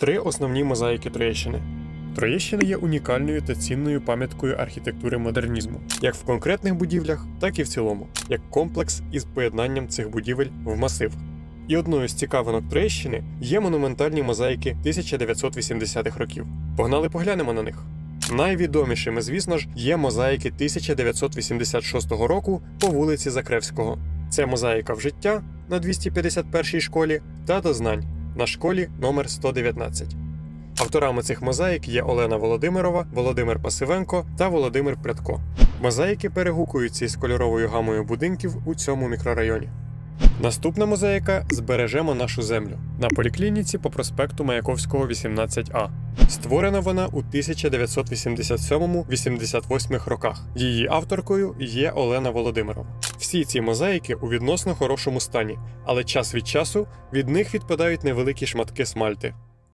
Три основні мозаїки Троєщини. Троєщина є унікальною та цінною пам'яткою архітектури модернізму, як в конкретних будівлях, так і в цілому, як комплекс із поєднанням цих будівель в масив. І одною з цікавинок Троєщини є монументальні мозаїки 1980-х років. Погнали поглянемо на них. Найвідомішими, звісно ж, є мозаїки 1986 року по вулиці Закревського. Це мозаїка в життя на 251-й школі та до знань на школі номер 119. Авторами цих мозаїк є Олена Володимирова, Володимир Пасивенко та Володимир Прядко. Мозаїки перегукуються із кольоровою гамою будинків у цьому мікрорайоні. Наступна мозаїка збережемо нашу землю на поліклініці по проспекту Маяковського 18А. Створена вона у 1987-88 роках. Її авторкою є Олена Володимирова. Всі ці мозаїки у відносно хорошому стані, але час від часу від них відпадають невеликі шматки смальти.